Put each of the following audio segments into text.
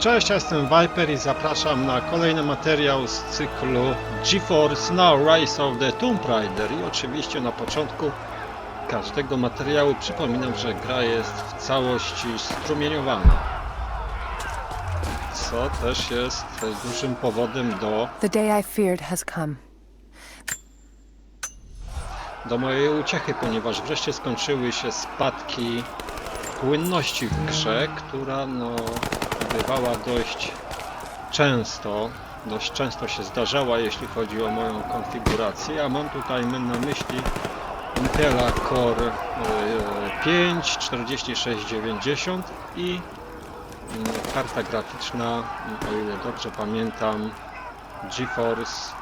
Cześć, ja jestem Viper i zapraszam na kolejny materiał z cyklu GeForce Now Rise of the Tomb Raider i oczywiście na początku każdego materiału przypominam, że gra jest w całości strumieniowana co też jest dużym powodem do, The day I feared has come. do mojej uciechy, ponieważ wreszcie skończyły się spadki płynności w grze, która no bywała dość często, dość często się zdarzała, jeśli chodzi o moją konfigurację, a mam tutaj na myśli Intela Core e, 5 4690 i mm, karta graficzna, o ile dobrze pamiętam, GeForce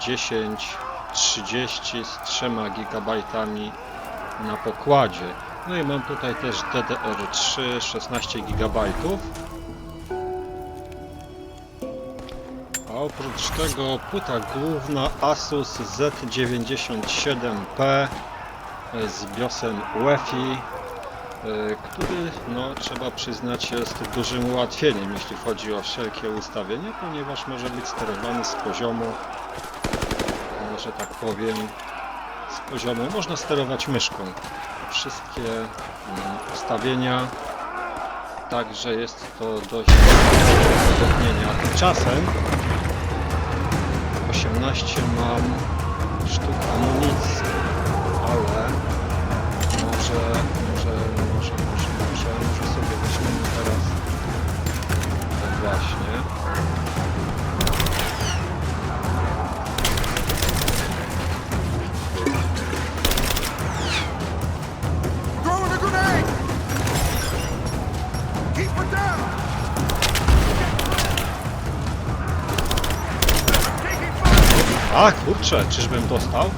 1030 z 3 GB na pokładzie. No i mam tutaj też DDR3 16 GB. Oprócz tego płyta główna Asus Z97P z BIOSem UEFI, y, który no, trzeba przyznać jest dużym ułatwieniem, jeśli chodzi o wszelkie ustawienia, ponieważ może być sterowany z poziomu, no, że tak powiem, z poziomu można sterować myszką. Wszystkie mm, ustawienia, także jest to dość do udowodnienia. Tymczasem 18 mam sztuk amunicji, ale może, może, może, może, może, może sobie weźmiemy teraz właśnie. A kurczę, czyżbym dostał?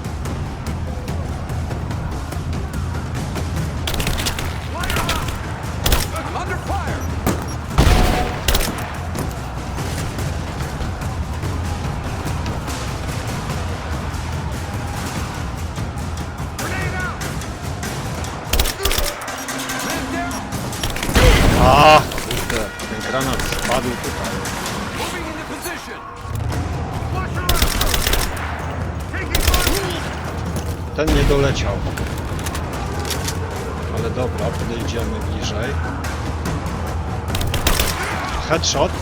Headshot.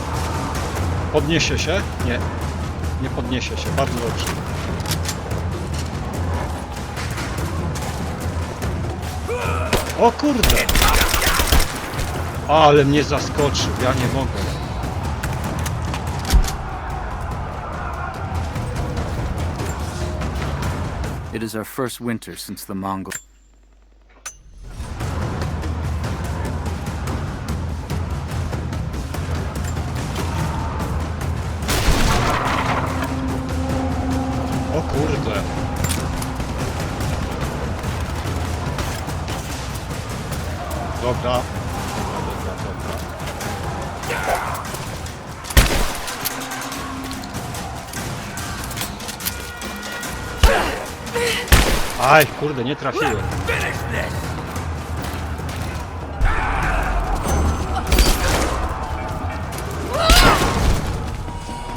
Podniesie się? Nie. Nie podniesie się, bardzo dobrze. O kurde! Ale mnie zaskoczył, ja nie mogę. It is our first winter since the Mongol. Kurde, nie trafiłem.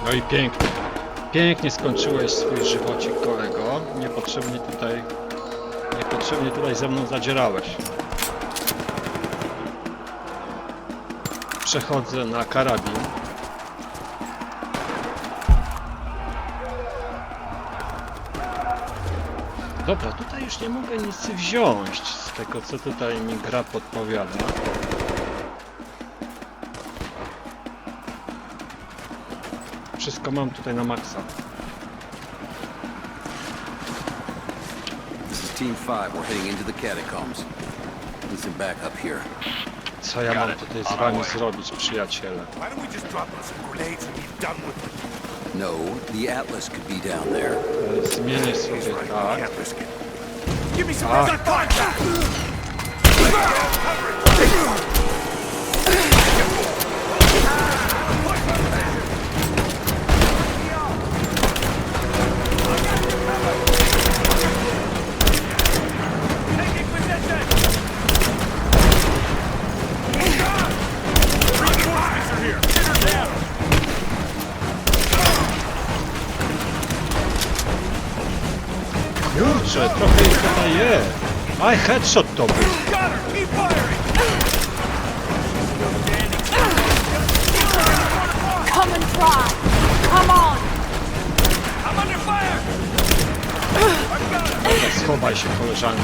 No i pięknie. Pięknie skończyłeś swój żywocik, kolego. Niepotrzebnie tutaj, niepotrzebnie tutaj ze mną zadzierałeś. Przechodzę na karabin. Dobra, tutaj już nie mogę nic wziąć z tego, co tutaj mi gra podpowiada. Wszystko mam tutaj na maksa. This is Team 5. We're heading into the catacombs. Need some backup here. Co ja mam tutaj z wami zrobić, przyjaciele? Why don't we just drop some grenades and be done with it? No, the Atlas could be down there. Zmienię sobie tak. can't risk it. Give me some Ah. contact! Taking Boże, trochę ich tutaj jest. Aj, headshot to był. Got her! Keep firing! Come and try! Come on! I'm under fire! Schowaj się, koleżanko.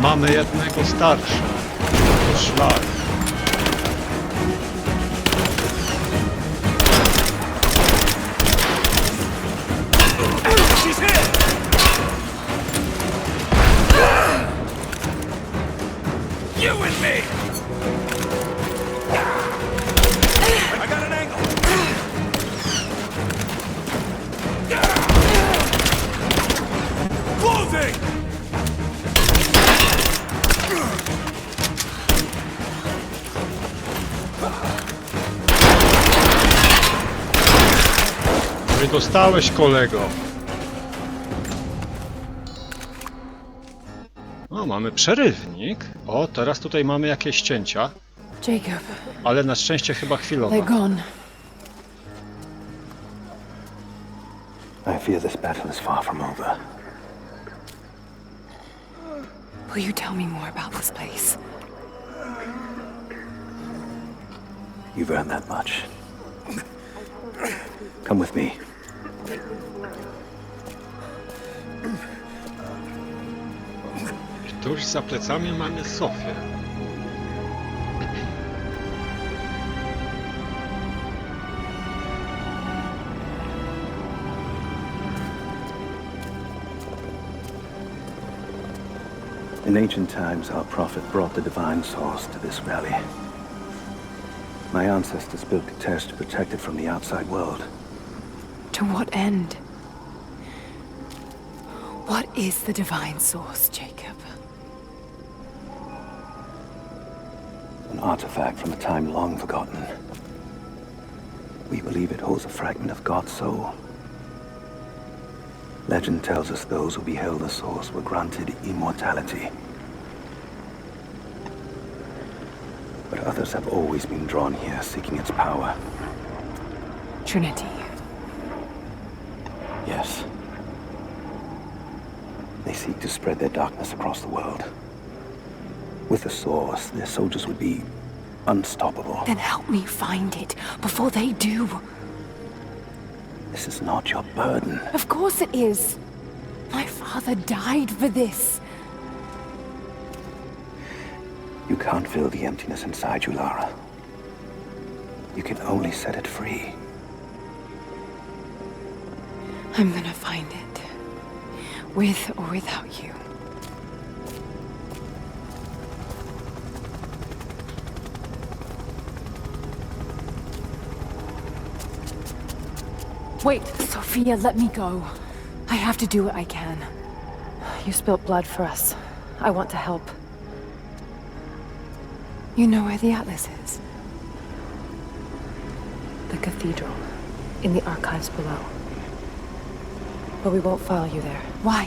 Mamy jednego starszego. Szlak. Dostałeś, kolego. O, mamy przerywnik. O, teraz tutaj mamy jakieś cięcia, Jacob, ale na szczęście chyba chwilowe. they're gone. I fear this battle is far from over. Will you tell me more about this place? You've earned that much. Come with me. Tuż za plecami mamy Sofię. In ancient times, our prophet brought the divine source to this valley. My ancestors built a test to protect it from the outside world. To what end? What is the divine source, Jacob? An artifact from a time long forgotten. We believe it holds a fragment of God's soul. Legend tells us those who beheld the source were granted immortality. But others have always been drawn here seeking its power. Trinity. Yes. They seek to spread their darkness across the world. With the source, their soldiers would be unstoppable. Then help me find it before they do. This is not your burden. Of course it is. My father died for this. You can't fill the emptiness inside you, Lara. You can only set it free. I'm gonna find it. With or without you. Wait, Sophia, let me go. I have to do what I can. You spilt blood for us. I want to help. You know where the Atlas is? The cathedral. In the archives below. But we won't follow you there. Why?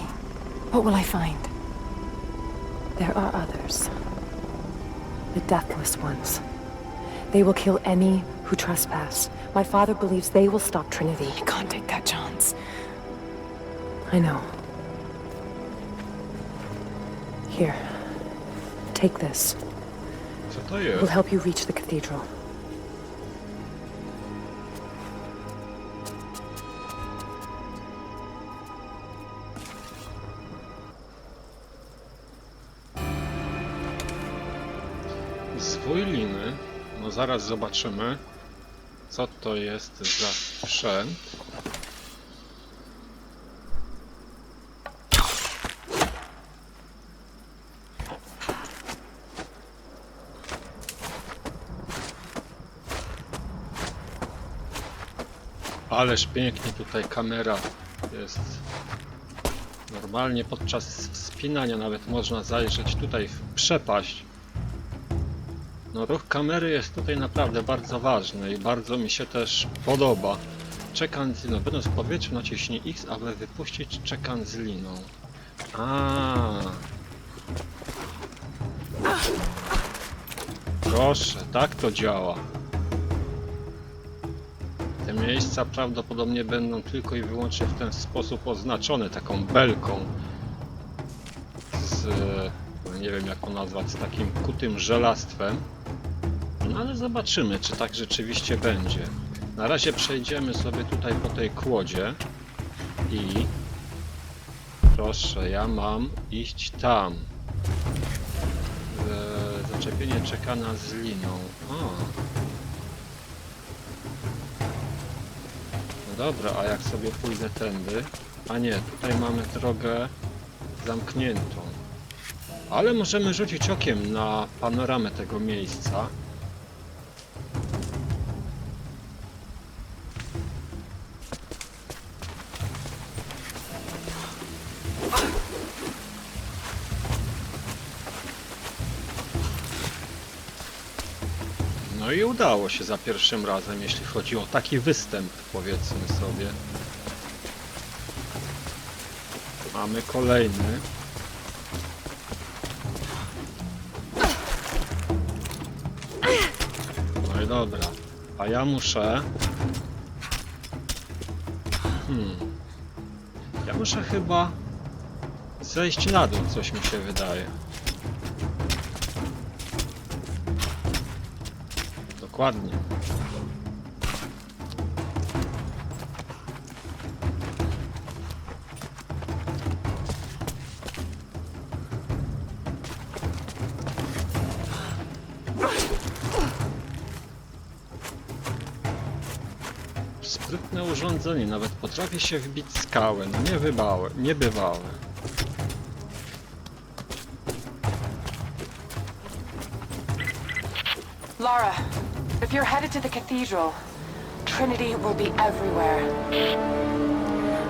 What will I find? There are others. The deathless ones. They will kill any who trespass. My father believes they will stop Trinity. I can't take that chance. I know. Here. Take this. Co to It will jest? help you reach the cathedral. Zwój liny. No zaraz zobaczymy, co to jest za sprzęt. Ależ pięknie tutaj kamera jest normalnie podczas wspinania nawet można zajrzeć tutaj w przepaść. No ruch kamery jest tutaj naprawdę bardzo ważny i bardzo mi się też podoba. Czekam z liną. Będąc w powietrzu naciśnij X, aby wypuścić czekam z liną. A. Proszę, tak to działa. Te miejsca prawdopodobnie będą tylko i wyłącznie w ten sposób oznaczone taką belką z, nie wiem jak to nazwać, z takim kutym żelastwem. No ale zobaczymy, czy tak rzeczywiście będzie. Na razie przejdziemy sobie tutaj po tej kłodzie i proszę, ja mam iść tam. E, zaczepienie czekana z liną. O. No dobra, a jak sobie pójdę tędy? A nie, tutaj mamy drogę zamkniętą. Ale możemy rzucić okiem na panoramę tego miejsca. No i udało się za pierwszym razem, jeśli chodzi o taki występ, powiedzmy sobie. Mamy kolejny. No i dobra. A ja muszę... Hmm. Ja muszę chyba zejść na dół, coś mi się wydaje. Dokładnie. Sprytne urządzenie, nawet potrafi się wbić skałę, no niebywałe, niebywałe. If you're headed to the cathedral, Trinity will be everywhere.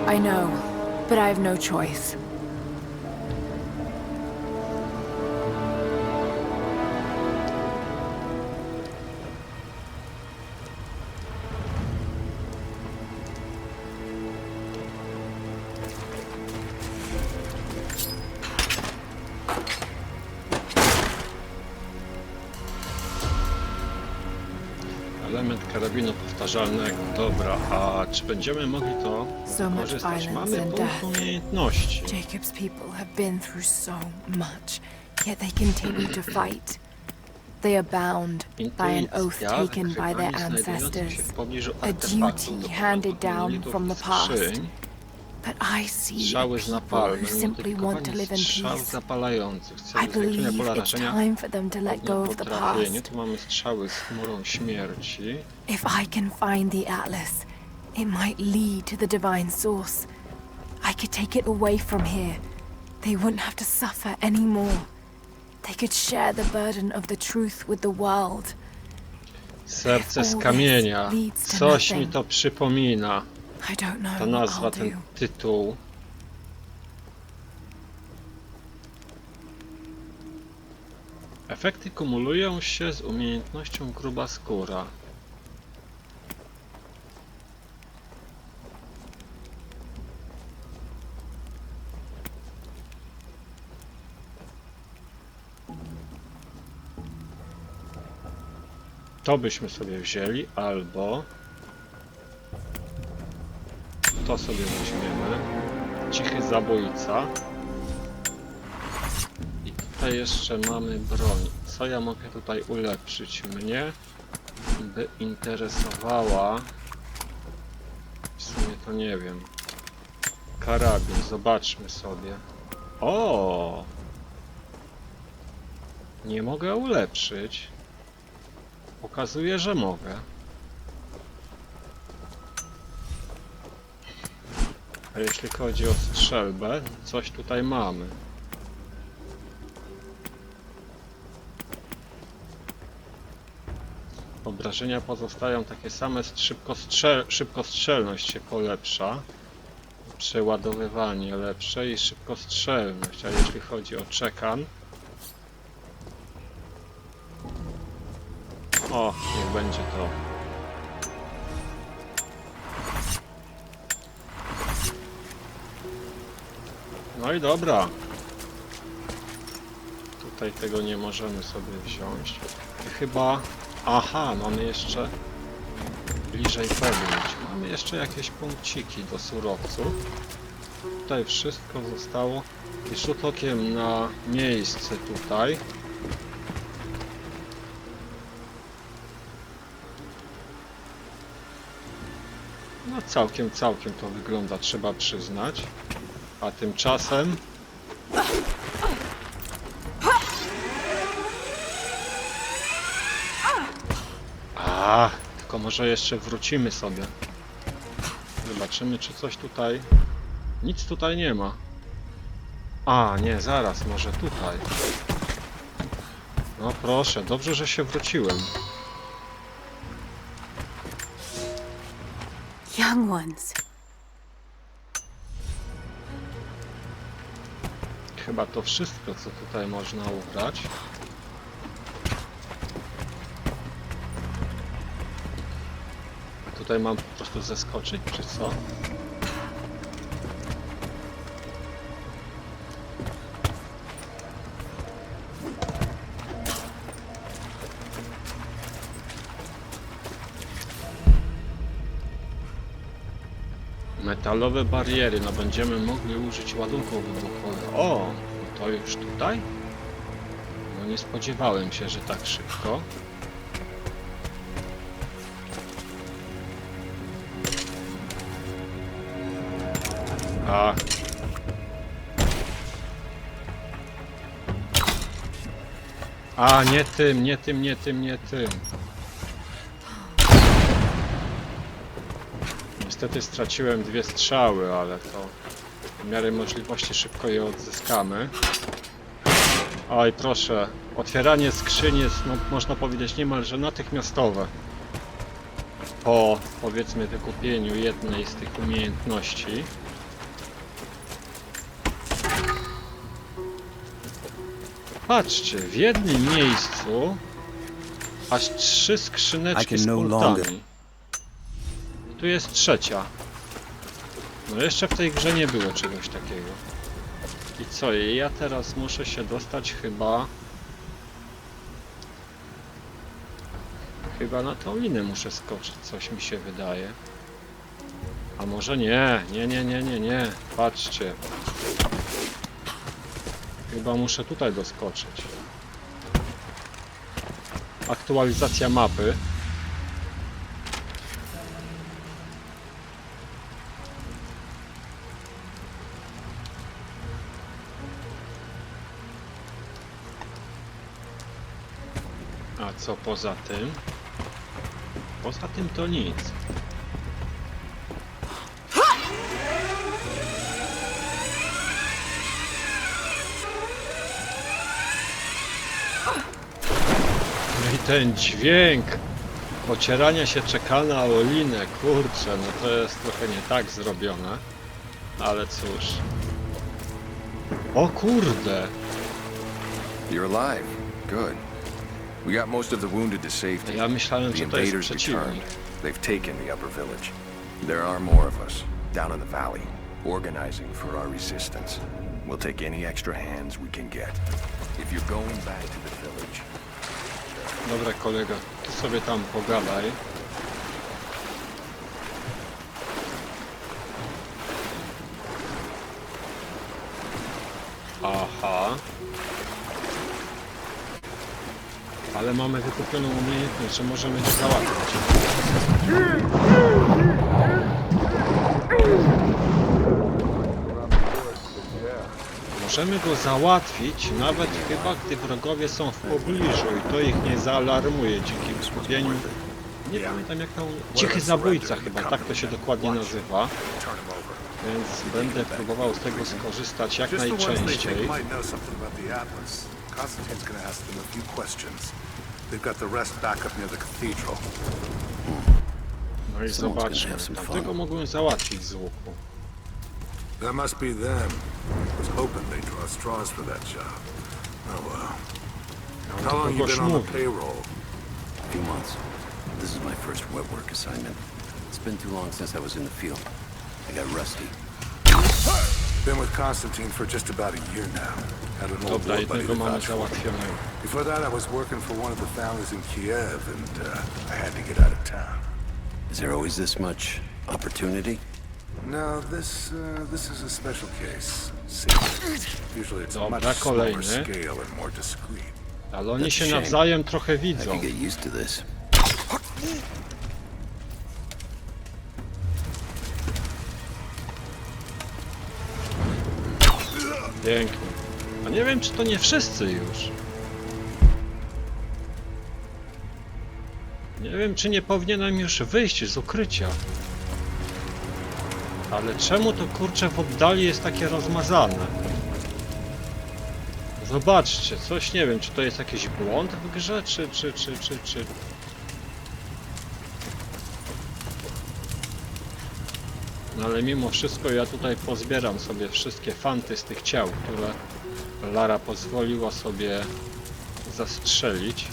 I know, but I have no choice. Karabinu powtarzalnego. Dobra, a czy będziemy mogli to So Mamy punkt umiejętności. Jacob's people have been through so much, yet they continue to fight. They are bound by an oath taken by their ancestors. a duty handed down from the past. But I see Strzały z people who simply want to live in strzał peace. zapalających. I believe pola it's rażenia time for them to let go of the past. Tu mamy strzały z chmurą śmierci. If I can find the Atlas, it might lead to the divine source. I could take it away from here. They wouldn't have to suffer anymore. They could share the burden of the truth with the world. Serce z kamienia. this leads to Coś mi to przypomina. I don't know Ta nazwa, ten tytuł. Efekty kumulują się z umiejętnością gruba skóra. To byśmy sobie wzięli, albo to sobie weźmiemy. Cichy zabójca. I tutaj jeszcze mamy broń. Co ja mogę tutaj ulepszyć? Mnie by interesowała... W sumie to nie wiem. Karabin, zobaczmy sobie. O! Nie mogę ulepszyć. Pokazuje, że mogę. A jeśli chodzi o strzelbę, coś tutaj mamy. Obrażenia pozostają takie same, szybko, strzel szybkostrzelność się polepsza. Przeładowywanie lepsze i szybkostrzelność, a jeśli chodzi o czekan... O, niech będzie to. No i dobra. Tutaj tego nie możemy sobie wziąć. Chyba... Aha, mamy jeszcze bliżej podjąć. Mamy jeszcze jakieś punkciki do surowców. Tutaj wszystko zostało. I rzut okiem na miejsce tutaj. No całkiem, całkiem to wygląda, trzeba przyznać. A tymczasem... A, tylko może jeszcze wrócimy sobie. Zobaczymy, czy coś tutaj... Nic tutaj nie ma. A, nie, zaraz, może tutaj. No proszę, dobrze, że się wróciłem. Young ones. Chyba to wszystko, co tutaj można ubrać. Tutaj mam po prostu zeskoczyć, czy co? Metalowe bariery, no będziemy mogli użyć ładunków wybuchowych. O, to już tutaj? No nie spodziewałem się, że tak szybko. A. A, nie tym, nie tym, nie tym, nie tym. Niestety straciłem dwie strzały, ale to w miarę możliwości szybko je odzyskamy. Oj, proszę. Otwieranie skrzyni jest, no, można powiedzieć, niemalże natychmiastowe. Po, powiedzmy, wykupieniu jednej z tych umiejętności. Patrzcie, w jednym miejscu aż trzy skrzyneczki z no longer- Tu jest trzecia. No jeszcze w tej grze nie było czegoś takiego. I co, ja teraz muszę się dostać chyba... Chyba na tą linę muszę skoczyć, coś mi się wydaje. A może nie, nie, nie, nie, nie, nie. Patrzcie. Chyba muszę tutaj doskoczyć. Aktualizacja mapy. Co poza tym? Poza tym to nic. No i ten dźwięk ocierania się czekana o linę, kurczę, no to jest trochę nie tak zrobione. Ale cóż. O kurde! You're alive. Good. We got most of the wounded to safety. Ja myślałem, The że to jest invaders przeciwnik. returned. They've taken the upper village. There are more of us down in the valley, organizing for our resistance. We'll take any extra hands we can get. If you're going back to the village, Dobra kolego, ty sobie tam pogadaj. Ale mamy wykupioną umiejętność, że możemy to załatwić. Możemy go załatwić nawet chyba gdy wrogowie są w pobliżu i to ich nie zaalarmuje dzięki skupieniu. Nie pamiętam jak to... Cichy zabójca chyba, tak to się dokładnie nazywa. Więc będę próbował z tego skorzystać jak najczęściej. Constantine's gonna ask them a few questions. They've got the rest back up near the cathedral. No i Someone's gonna zobaczmy. have some Tamtego fun. mogłem załatwić z łuku. That must be them. I was hoping they'd draw straws for that job. Oh well. On How to long you kogoś been on the mówi. payroll? A few months. This is my first wet work assignment. It's been too long since I was in the field. I got rusty. Been with Constantine for just about a year now. Had an old Dobra, war buddy jednego to mamy vouch for załatwionego. Before that, I was working for one of the families in Kiev, and uh, I had to get out of town. Is there always this much opportunity? No, this uh, this is a special case. Secret. Usually it's a Dobra, much smaller kolejny. scale and more discreet. Ale oni That's się shame. nawzajem trochę I widzą. could get used to this. Pięknie. Nie wiem, czy to nie wszyscy już. Nie wiem, czy nie powinienem już wyjść z ukrycia. Ale czemu to kurczę w oddali jest takie rozmazane? Zobaczcie, coś nie wiem, czy to jest jakiś błąd w grze, czy, czy, czy, czy, czy... No ale mimo wszystko ja tutaj pozbieram sobie wszystkie fanty z tych ciał, które Lara pozwoliła sobie zastrzelić.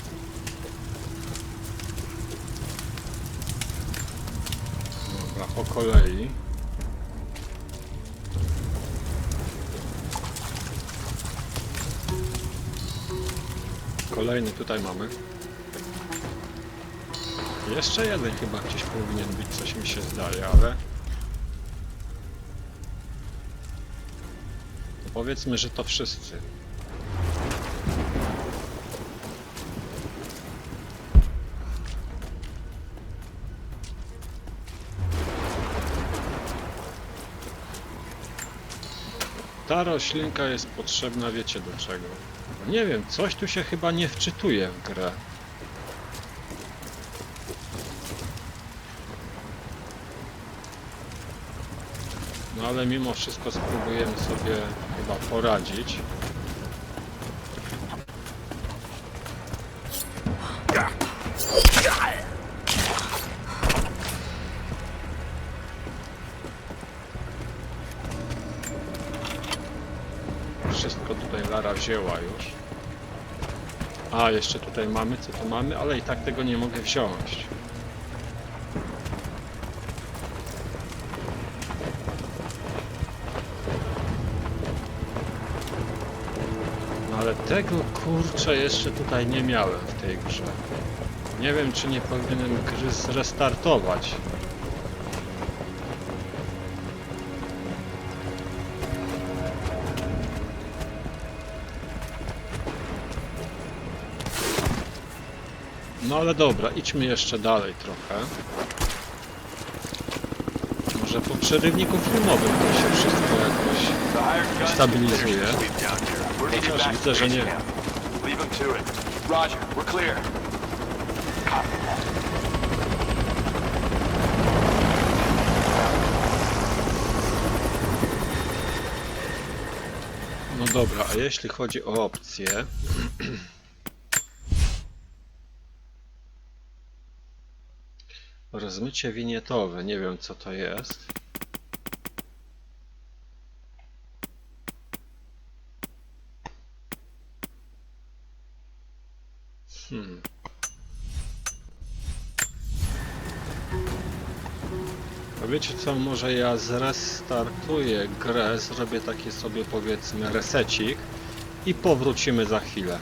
Dobra, po kolei. Kolejny tutaj mamy. Jeszcze jeden chyba gdzieś powinien być, coś mi się zdaje, ale... powiedzmy, że to wszyscy. Ta roślinka jest potrzebna, wiecie do czego. Nie wiem, coś tu się chyba nie wczytuje w grę. No ale mimo wszystko spróbujemy sobie chyba poradzić. Wszystko tutaj Lara wzięła już. A, jeszcze tutaj mamy, co to mamy, ale i tak tego nie mogę wziąć. Tego kurczę jeszcze tutaj nie miałem w tej grze. Nie wiem czy nie powinienem gry zrestartować. No ale dobra, idźmy jeszcze dalej trochę. Może po przerywniku filmowym to się wszystko jakoś stabilizuje. Chociaż widzę, że nie. Leave him to it. Roger, we're clear. No dobra, a jeśli chodzi o opcje... Rozmycie winietowe, nie wiem co to jest. Hmm. A wiecie co, może ja zrestartuję grę, zrobię taki sobie powiedzmy resecik i powrócimy za chwilę.